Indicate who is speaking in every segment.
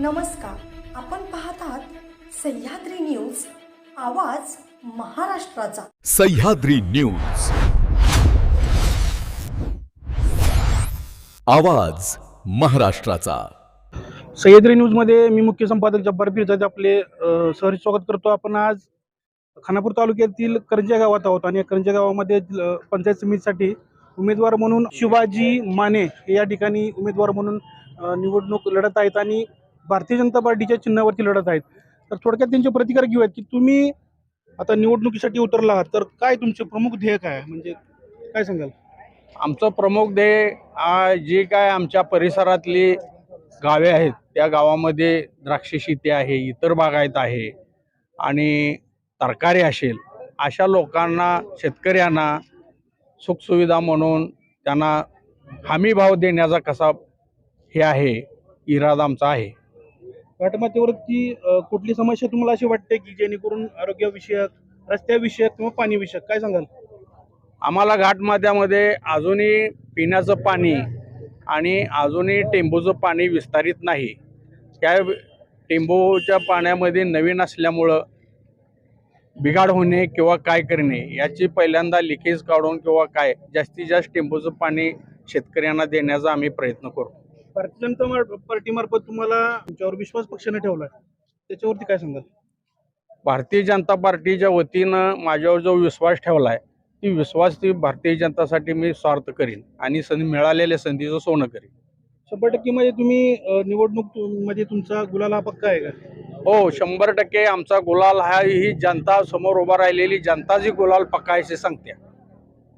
Speaker 1: नमस्कार. आपण पाहत आहात सह्याद्री न्यूज आवाज महाराष्ट्राचा.
Speaker 2: सह्याद्री न्यूज. आवाज महाराष्ट्राचा.
Speaker 3: सह्याद्री न्यूजमध्ये मी मुख्य संपादक जब्बार पिरजादे आपले अ, सहर्ष स्वागत करतो. आपण आज खानापूर तालुक्यातील करंजा गावात आहोत आणि या करंजा गावामध्ये पंचायत समितीसाठी उमेदवार म्हणून शिवाजी माने हे या ठिकाणी उमेदवार म्हणून निवडणूक लढत आहेत. आणि भारतीय जनता पार्टीच्या चिन्हावरती लढत आहेत. तर थोडक्यात त्यांचे प्रतिकार घेऊयात की तुम्ही आता निवडणुकीसाठी उतरला आहात तर काय तुमचे प्रमुख ध्येय काय आहे? म्हणजे काय सांगाल?
Speaker 4: आमचं प्रमुख ध्येय जे काय आमच्या परिसरातली गावे आहेत त्या गावामध्ये द्राक्ष शेती आहे इतर बागायत आहे आणि तरकारी असेल अशा लोकांना शेतकऱ्यांना सुखसुविधा म्हणून त्यांना हमी भाव देण्याचा कसा हे आहे इरादा आमचा आहे.
Speaker 3: घाटमातेवरती कुठली समस्या तुम्हाला अशी वाटते की जेणेकरून आरोग्यविषयक रस्त्याविषयक किंवा पाणीविषयक काय सांगाल?
Speaker 4: आम्हाला घाटमात्यामध्ये अजूनही पिण्याचं पाणी आणि अजूनही टेंबूचं पाणी विस्तारित नाही. त्या टेंबूच्या पाण्यामध्ये नवीन असल्यामुळं बिघाड होणे किंवा काय करणे याची पहिल्यांदा लिकेज काढून किंवा काय जास्तीत जास्त टेंबूचं पाणी शेतकऱ्यांना देण्याचा आम्ही प्रयत्न करू
Speaker 3: भारतीय जनता मार- पार्टीमार्फत तुम्हाला तुमच्यावर विश्वास पक्षाने ठेवला त्याच्यावरती काय सांगाल?
Speaker 4: भारतीय जनता पार्टीच्या वतीनं माझ्यावर जो विश्वास ठेवला आहे ती विश्वास ती भारतीय जनतासाठी मी स्वार्थ करीन आणि संधी मिळालेल्या संधीचं सोनं करीन.
Speaker 3: शंभर टक्के मध्ये तुम्ही निवडणूकमध्ये तुमचा गुलाल हा पक्का आहे का?
Speaker 4: हो शंभर टक्के आमचा गुलाल हा ही जनता समोर उभा राहिलेली जनता जी गुलाल पकायचे सांगते.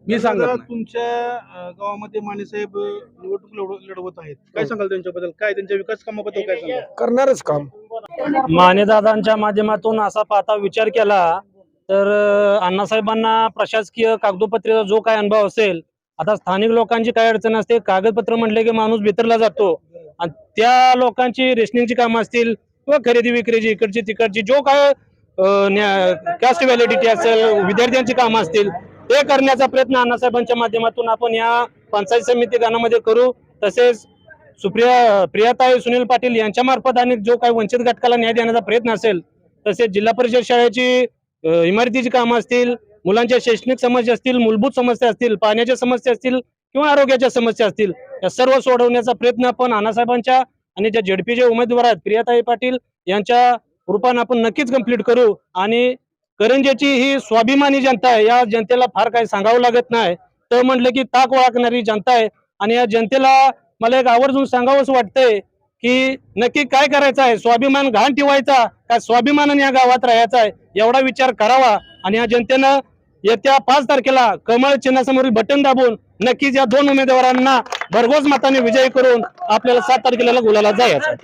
Speaker 4: मी सांगत नाही.
Speaker 3: तुमच्या अ, गावामध्ये मानेसाहेब निवडणूक लढव- लढवत आहेत. काय सांगाल त्यांच्याबद्दल? काय त्यांच्या विकास कामाबद्दल काय सांगाल?
Speaker 5: करणारच काम.
Speaker 6: मानेदादांच्या माध्यमातून असा पाहता विचार केला तर अं, अण्णासाहेबांना प्रशासकीय कागदोपत्रीचा जो काय अनुभव असेल आता स्थानिक लोकांची काय अडचण असते कागदपत्र म्हटले की माणूस बितरला जातो. आणि त्या लोकांची रेशनिंगची कामं असतील किंवा खरेदी विक्रीची इकडची तिकडची जो काय कॅस्ट व्हॅलिडिटी असेल विद्यार्थ्यांची कामं असतील ते करण्याचा प्रयत्न अण्णासाहेबांच्या माध्यमातून आपण या पंचायत समिती गणामध्ये करू. तसेच सुप्रिया प्रियाताई सुनील पाटील यांच्या मार्फत आणि जो काही वंचित घटकाला न्याय देण्याचा प्रयत्न असेल तसेच जिल्हा परिषद शाळेची इमारतीची कामं असतील मुलांच्या शैक्षणिक समस्या असतील मूलभूत समस्या असतील पाण्याच्या समस्या असतील किंवा आरोग्याच्या समस्या असतील या सर्व सोडवण्याचा प्रयत्न आपण अण्णासाहेबांच्या आणि ज्या जेडपीचे उमेदवार आहेत प्रियाताई पाटील यांच्या रूपाने आपण नक्कीच कंप्लीट करू. आणि करंजेची ही स्वाभिमानी जनता आहे. या जनतेला फार काही सांगावं लागत नाही. तर म्हटलं की ताक ओळखणारी जनता आहे. आणि या जनतेला मला एक आवर्जून सांगावंच वाटतंय की नक्की काय करायचं आहे? स्वाभिमान घाण ठेवायचा का स्वाभिमानाने या गावात राहायचा आहे? एवढा विचार करावा. आणि या जनतेनं येत्या पाच तारखेला कमळ चिन्हासमोरील बटन दाबून नक्कीच या दोन उमेदवारांना भरघोस मताने विजयी करून आपल्याला सात तारखेला गुलाला जायचं